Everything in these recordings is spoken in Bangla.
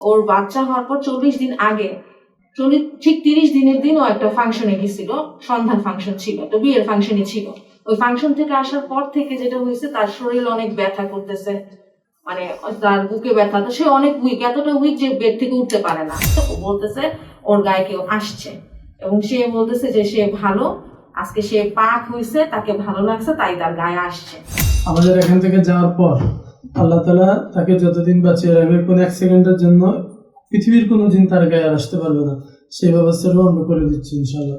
ওর বাচ্চা হওয়ার পর চল্লিশ দিন আগে চল্লিশ ঠিক তিরিশ দিনের দিন ও একটা ফাংশনে গেছিল সন্ধ্যার ফাংশন ছিল, একটা বিয়ের ফাংশনই ছিল। ওই ফাংশন থেকে আসার পর থেকে যেটা হয়েছে, তার শরীর অনেক ব্যথা করতেছে। মানে তার বুকে ব্যথা, তো সে অনেক উইক এতটা উইক যে বেড থেকে উঠতে পারে না। তো ও বলতেছে, ওর গায়ে কেউ আসছে। এবং সে বলতেছে যে সে ভালো, আজকে সে পাক হয়েছে তাকে ভালো লাগছে, তাই তার গায়ে আসছে। আমাদের এখান থেকে যাওয়ার পর আল্লাহ তালা তাকে যতদিন বাঁচিয়ে রাখবে কোন এক সেকেন্ডের জন্য পৃথিবীর কোনো দিন তার গায়ে আসতে পারবে না। সেই ব্যবস্থা আমরা করে দিচ্ছি ইনশাল্লাহ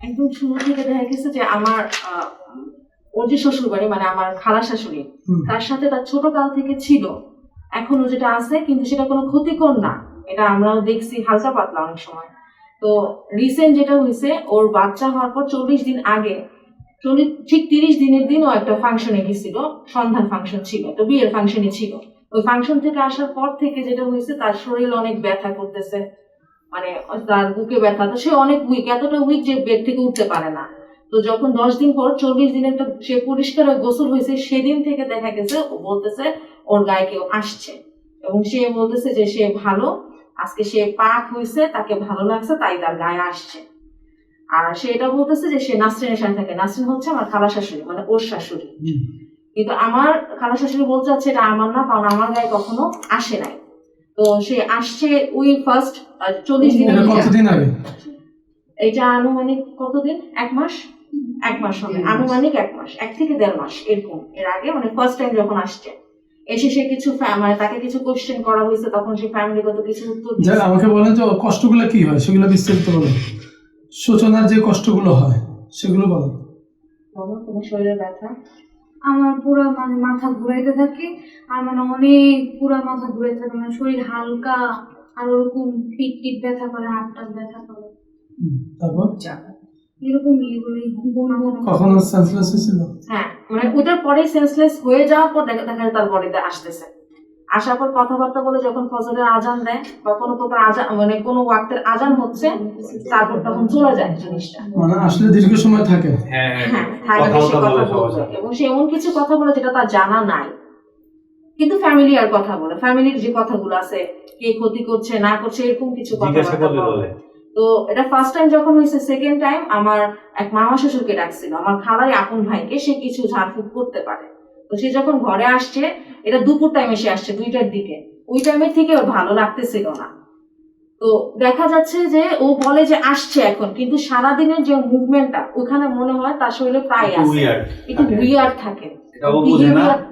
একদম শুরু থেকে দেখা গেছে যে আমার ওর যে শ্বশুর বাড়ি মানে আমার খালা শাশুড়ি তার সাথে তার ছোট কাল থেকে ছিল। এখনও যেটা আছে কিন্তু সেটা কোনো ক্ষতিকর না। এটা আমরাও দেখছি, হালকা পাতলা অনেক সময়। তো রিসেন্ট যেটা হয়েছে, ওর বাচ্চা হওয়ার পর চল্লিশ দিন আগে, চল্লিশ, ঠিক তিরিশ দিনের দিন ও একটা ফাংশনে গেছিল সন্ধ্যার ফাংশন ছিল তো বিয়ের ফাংশনই ছিল। ওই ফাংশন থেকে আসার পর থেকে যেটা হয়েছে, তার শরীর অনেক ব্যথা করতেছে। মানে তার বুকে ব্যথা, তো সে অনেক উইক এতটা উইক যে বেড থেকে উঠতে পারে না। তো যখন দশ দিন পর, চল্লিশ দিন একটা, সে পরিষ্কার গোসল হয়েছে, সেদিন থেকে দেখা গেছে, ও বলতেছে, ওর গায়ে কেউ আসছে। এবং সে বলতেছে যে সে ভালো আজকে সে পাক হয়েছে তাকে ভালো লাগছে তাই তার গায়ে আসছে। আর সে এটা বলতেছে যে সে নাসরিনের সাথে থাকে। নাসরিন হচ্ছে আমার খালা শাশুড়ি মানে ওর শাশুড়ি। কিন্তু আমার খালা শাশুড়ি বলতে চাচ্ছে এটা আমার না কারণ আমার গায়ে কখনো আসে নাই। তো সে আসছে ওই ফার্স্ট চল্লিশ দিন কতদিন আগে? এটা আনুমানিক কতদিন? এক মাস? এক মাস হবে। আনুমানিক এক মাস এক থেকে দেড় মাস এরকম। এর আগে মানে ফার্স্ট টাইম যখন আসছে। এসে সে কিছু মানে তাকে কিছু কোশ্চেন করা হয়েছে তখন সে ফ্যামিলিগত কিছু উত্তর যাক। আমাকে বলেন তো কষ্টগুলো কি হয় সেগুলো বিস্তারিত বলেন। সূচনার যে কষ্টগুলো হয় সেগুলো বলো বলো, তোমার শরীরের ব্যথা? আমার পুরো মানে মাথা ঘুরাইতে থাকে আর মানে অনেক পুরো মাথা ঘুরাইতে থাকে মানে শরীর হালকা আর ওরকম পিট পিট ব্যথা করে হাত ব্যথা করে। তারপর? এরকম ইয়েগুলোই কখনো সেন্সলেস হয়েছিল? হ্যাঁ মানে ওটার পরে সেন্সলেস হয়ে যাওয়ার পর দেখা দেখা তার বডিতে আসতেছে। আসার পর কথাবার্তা বলে যখন ফজরের আজান দেয় বা কোনো প্রকার আজান মানে কোনো ওয়াক্তের আজান হচ্ছে তারপর তখন চলে যায় জিনিসটা। মানে আসলে দীর্ঘ সময় থাকে হ্যাঁ হ্যাঁ কথা বলবে এবং সে এমন কিছু কথা বলে যেটা তার জানা নাই। কিন্তু ফ্যামিলি আর কথা বলে। ফ্যামিলির যে কথাগুলো আছে কে ক্ষতি করছে না করছে এরকম কিছু বলে। বলে। তো এটা ফার্স্ট টাইম যখন হয়েছে সেকেন্ড টাইম আমার এক মামা শ্বশুরকে ডাকছিল আমার খালারই আপন ভাইকে সে কিছু ঝাড়ফুঁক করতে পারে। তো সে যখন ঘরে আসছে এটা দুপুর টাইমে সে আসছে দুইটার দিকে। ওই টাইমের থেকে ওর ভালো লাগতেছিল না। তো দেখা যাচ্ছে যে ও বলে যে আসছে এখন কিন্তু সারাদিনের যে মুভমেন্টটা ওখানে মনে হয় তার শরীরে প্রায় আছে। একটু থাকে। থাকে।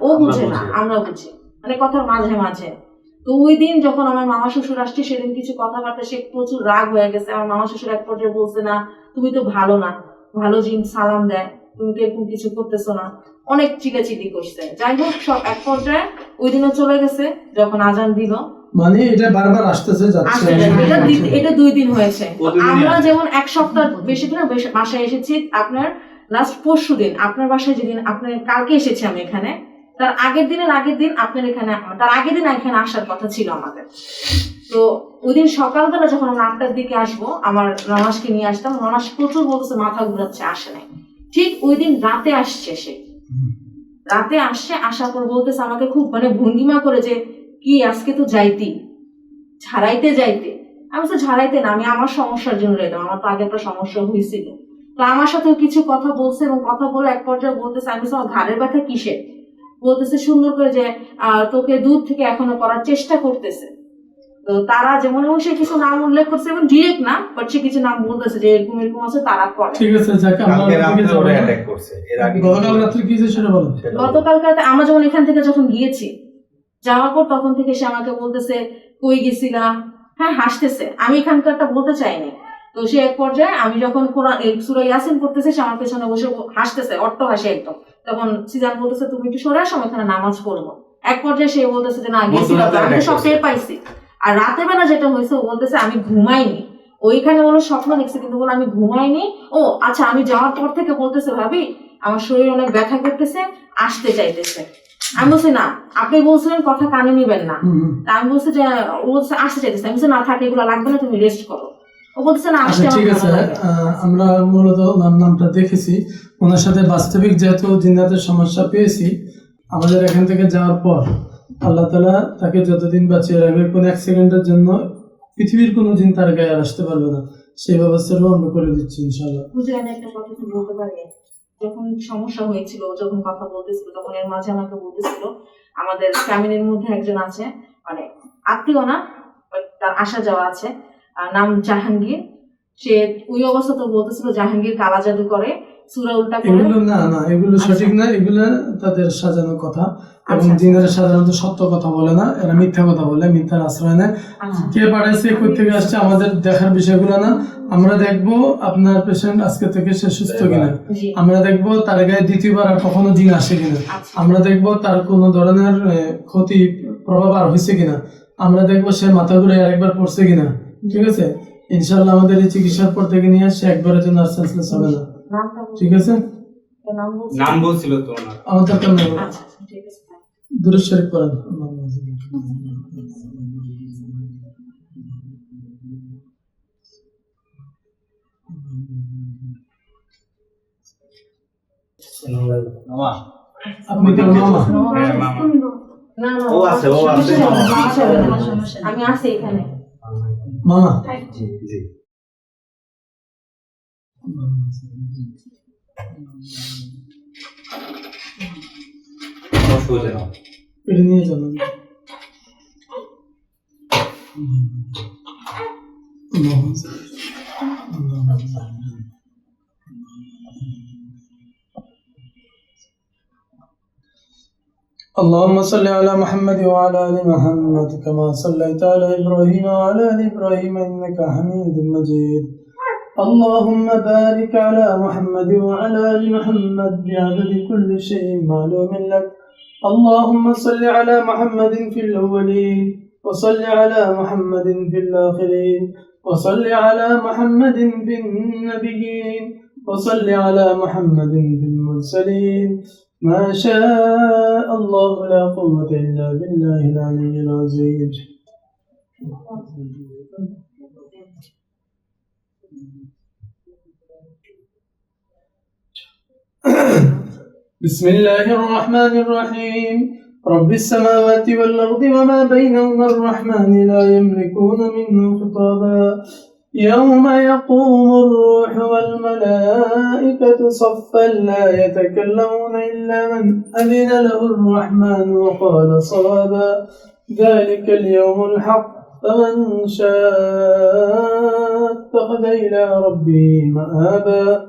ও বুঝে না। আমরা বুঝি। মানে কথার মাঝে মাঝে। তো ওই দিন যখন আমার মামা শ্বশুর আসছে সেদিন কিছু কথাবার্তা সে প্রচুর রাগ হয়ে গেছে। আমার মামা শ্বশুর এক পর্যায়ে বলছে না তুমি তো ভালো না। ভালো জিন সালাম দেয়। তুমি তো এরকম কিছু করতেছো না। অনেক চিলাচিলি করছে। যাই হোক সব এক পর্যায়ে ওই দিনও চলে গেছে যখন আজান দিল। মানে এটা বারবার আসতেছে যাচ্ছে এটা এটা দুই দিন হয়েছে। আমরা যেমন এক সপ্তাহ বেশি দিন বেশ- বাসায় এসেছি। আপনার লাস্ট পরশু দিন আপনার বাসায় যেদিন আপনার কালকে এসেছি আমি এখানে। তার আগের দিনের আগের দিন আপনার এখানে, তার আগের দিন এখানে আসার কথা ছিল আমাদের। তো ওই দিন সকালবেলা যখন আমরা আটটার দিকে আসব, আমার রমাসকে নিয়ে আসতাম রমাস প্রচুর বলতেছে, মাথা ঘুরাচ্ছে, আসে নাই। ঠিক ওই দিন রাতে আসছে সে। রাতে আসছে, আসার পর বলতেছে আমাকে খুব মানে ভঙ্গিমা করে যে, কি, আজকে তো যাইতি। ঝাড়াইতে যাইতে। আমি তো ঝাড়াইতে না, আমি আমার সমস্যার জন্য এলাম আমার তো আগে একটা সমস্যা হয়েছিল তো আমার সাথেও কিছু কথা বলছে এবং কথা বলে এক পর্যায়ে বলতেছে, আমি আমার ঘাড়ের ব্যথা কিসের? বলতেছে সুন্দর করে যে আহ, তোকে দূর থেকে এখনও করার চেষ্টা করতেছে। তো তারা যেমন এবং সে কিছু নাম উল্লেখ করছে এবং ডিরেক্ট না বাট সে কিছু নাম বলতেছে যে এরকম এরকম আছে তারা করে। ঠিক আছে যাকে আমরা। অ্যাটাক করছে। এর আগে গতকাল রাত্রে কি হয়েছে সেটা বলো। সেটা রাতে আমরা যখন এখান থেকে যখন গিয়েছি যাওয়ার পর তখন থেকে সে আমাকে বলতেছে কই গেছিলা? হ্যাঁ হাসতেছে। আমি এখানকারটা বলতে চাইনি। তো সে এক পর্যায়ে আমি যখন কোরআন সূরা ইয়াসিন পড়তেছে সে আমার পেছনে বসে হাসতেছে অট্ট হাসে একদম। তখন সিজান বলতেছে তুমি একটু সরে আসো এখানে নামাজ পড়ব। এক পর্যায়ে সে বলতেছে যে না আমি সব টের পাইছি। আর রাতের বেলা যেটা হয়েছে ও বলতেছে আমি ঘুমাইনি। ওইখানে বলো স্বপ্ন দেখছে কিন্তু বলো আমি ঘুমাইনি। ও আচ্ছা আমি যাওয়ার পর থেকে বলতেছে ভাবি আমার শরীর অনেক ব্যথা করতেছে আসতে চাইতেছে। আমি বলছি না আপনি বলছিলেন কথা কানে নিবেন না। আমি বলছি যে ও বলছে আসতে চাইতেছে। আমি বলছি না থাকে এগুলো লাগবে না তুমি রেস্ট করো। ও বলছে না আচ্ছা আসতে ঠিক আছে আমরা মূলত ওনার নামটা দেখেছি। ওনার সাথে বাস্তবিক যেহেতু সমস্যা পেয়েছি আমাদের এখান থেকে যাওয়ার পর আল্লাহ তালা তাকে যতদিন বাঁচিয়ে রাখবে কোনো এক সেকেন্ডের জন্য পৃথিবীর কোনো দিন তার গায়ে আসতে পারবে না। সেই ব্যবস্থাটাও আমরা করে দিচ্ছি ইনশাল্লাহ আমি একটা কথা কি বলতে পারি? যখন সমস্যা হয়েছিল যখন কথা বলতেছিল তখন এর মাঝে আমাকে বলতেছিল আমাদের ফ্যামিলির মধ্যে একজন আছে মানে আত্মীয় না তার আসা যাওয়া আছে। নাম জাহাঙ্গীর। সে ওই অবস্থা তো বলতেছিল জাহাঙ্গীর কালা জাদু করে সুরা উল্টা করে। এগুলো না না এগুলো সঠিক না এগুলো তাদের সাজানো কথা। এবং আচ্ছা। জিনেরা সাধারণত সত্য কথা বলে না এরা মিথ্যা কথা বলে মিথ্যার আশ্রয় নেয়। আচ্ছা। কে পাঠাইছে কই থেকে আসছে আমাদের দেখার বিষয়গুলো না। আমরা দেখব আপনার পেশেন্ট আজকে থেকে সে সুস্থ কিনা। আমরা দেখব তার গায়ে দ্বিতীয়বার আর কখনো দিন আসে কিনা। আচ্ছা। আমরা দেখব তার কোনো ধরনের ক্ষতি প্রভাব আর হয়েছে কিনা। আমরা দেখব সে মাথা ঘুরে আরেকবার পড়ছে কিনা। ঠিক আছে? ইনশাল্লাহ আমাদের এই চিকিৎসার পর থেকে নিয়ে আসছে একবারের জন্য আর সেন্সলেস হবে না। ঠিক আছে? নাম বলছিল তো ওনার আমার দরকার নেই। আচ্ছা আচ্ছা, ঠিক আছে। দূরে শরীফ পড়েন। আপনি কেন মামা? হ্যাঁ, মামা। না না ও আছে, ও সমস্যা হবে না। আমি আছি এখানে মামা জি জি অসুবিধা না এটা اللهم صل على محمد وعلى آل محمد كما صليت على إبراهيم وعلى آل إبراهيم إنك حميد مجيد. اللهم بارك على محمد وعلى آل محمد بعدد كل شيء معلوم لك. اللهم صل على محمد في الأولين وصل على محمد في الآخرين وصل على محمد في النبيين وصل على محمد في المرسلين. ما شاء الله لا قوة إلا بالله العلي العظيم. بسم الله الرحمن الرحيم. رب السماوات والأرض وما بينهما الرحمن لا يملكون منه خطابا. يوم يقوم الروح والملائكة صفا لا يتكلمون إلا من أذن له الرحمن وقال صوابا. ذلك اليوم الحق فمن شاء اتخذ إلى ربه مآبا.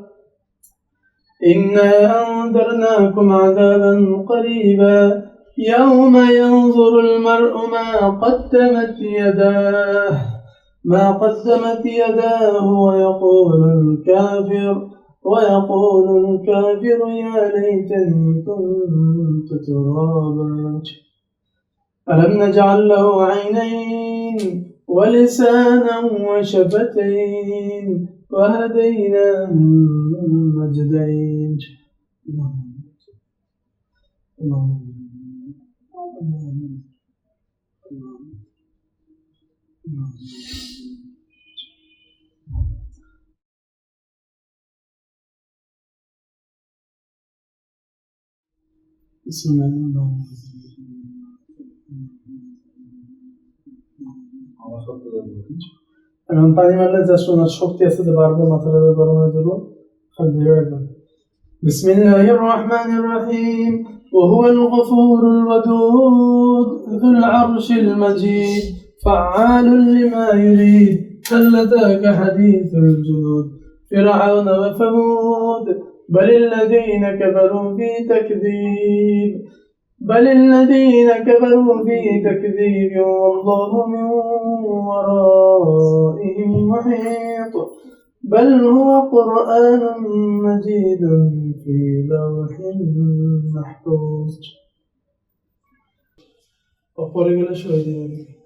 إنا أنذرناكم عذابا قريبا. يوم ينظر المرء ما قدمت يداه. ما قدمت يداه ويقول الكافر ويقول الكافر يا ليتني كنت ترابا. ألم نجعل له عينين ولسانا وشفتين وهديناه النجدين بسم الله الرحمن الرحيم আমার সত্য এখন পানি মারলে জাস্ট ওনার শক্তি আছে যে বারবার মাথাটা গরম হয়ে যাবো খালি ধরে রাখবেন بسم الله الرحمن الرحيم وهو الغفور الودود ذو العرش المجيد فعال لما يريد هل أتاك حديث الجنود؟ فرعون وثمود بل الذين كفروا في تكذيب بل الذين كفروا في تكذيب والله من ورائهم محيط بل هو قرآن مجيد في لوح محفوظ. شهيد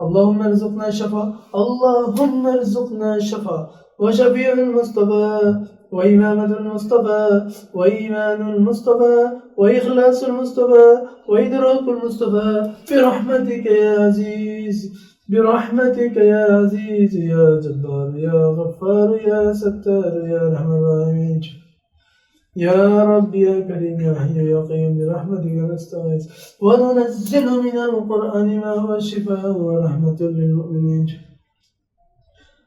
اللهم ارزقنا الشفاء اللهم ارزقنا الشفاء وشفيع المصطفى وإمامة المصطفى وإيمان المصطفى وإخلاص المصطفى وإدراك المصطفى. برحمتك يا عزيز برحمتك يا عزيز يا جبار يا غفار يا ستار يا أرحم الراحمين. يا رب يا كريم يا حي يا قيوم برحمتك نستغيث. وننزل من القرآن ما هو شفاء ورحمة للمؤمنين.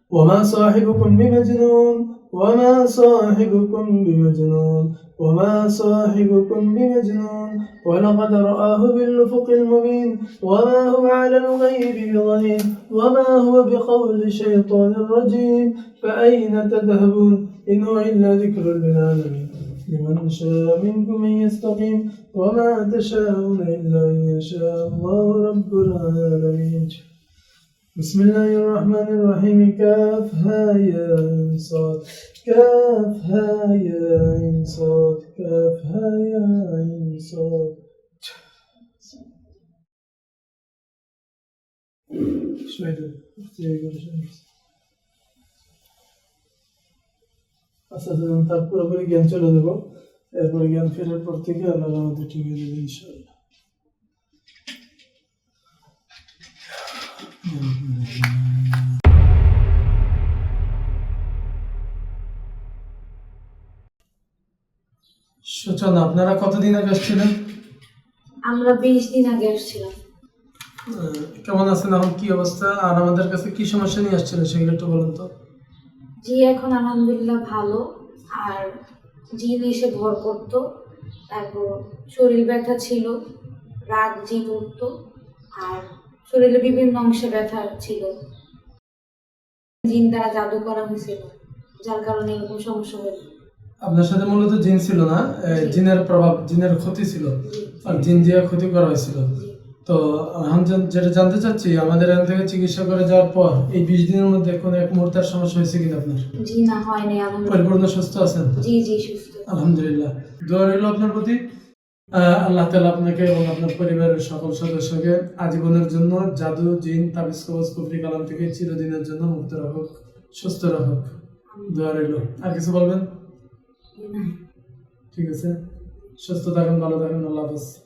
وما صاحبكم بمجنون وما صاحبكم بمجنون وما صاحبكم بمجنون. ولقد رآه بالأفق المبين وما هو على الغيب بضنين وما هو بقول شيطان رجيم. فأين تذهبون؟ إن هو إلا ذكر للعالمين. لمن شاء منكم أن يستقيم وما تشاءون إلا أن يشاء الله رب العالمين. بسم الله الرحمن الرحيم. كافها يا صاد. كافها يا صاد. كافها يا صاد. شوية. আস্তে আস্তে যখন তার পুরোপুরি জ্ঞান চলে দেবো এরপরে জ্ঞান ফেরার পর থেকে আল্লাহ আমাদের ঠিক হয়ে যাবে সূচনা আপনারা কতদিন আগে আসছিলেন? আমরা বিশ দিন আগে আসছিলাম। কেমন আছেন? এখন কি অবস্থা? আর আমাদের কাছে কি সমস্যা নিয়ে আসছিলেন সেগুলো একটু বলুন তো। জি এখন আলহামদুলিল্লাহ ভালো। আর জিন এসে ভর করতো। তারপর শরীর ব্যথা ছিল রাগ জিন উঠতো। আর শরীরে বিভিন্ন অংশে ব্যথা ছিল। জিন দ্বারা জাদু করা হয়েছিল যার কারণে এরকম সমস্যা হয়েছে। আপনার সাথে মূলত জিন ছিল না জিনের প্রভাব জিনের ক্ষতি ছিল। আর জিন দিয়ে ক্ষতি করা হয়েছিল। জি। তো যে- যেটা জানতে চাচ্ছি আমাদের এখান থেকে চিকিৎসা করে যাওয়ার পর এই বিশ দিনের মধ্যে কোনো এক মুহূর্তের সমস্যা হয়েছে কিনা আপনার? জি না হয়নি পরিপূর্ণ সুস্থ আছেন? জি জি সুস্থ। আলহামদুলিল্লাহ। দোয়া রইল আপনার প্রতি। আল্লাহ তালা আপনাকে এবং আপনার পরিবারের সকল সদস্যকে আজীবনের জন্য জাদু জিন তাবিজ কবজ কুফরি কালাম থেকে চিরদিনের জন্য মুক্ত রাখুক সুস্থ রাখুক। দোয়া রইল। আর কিছু বলবেন? ঠিক আছে। সুস্থ থাকুন ভালো থাকুন আল্লাহ হাফেজ।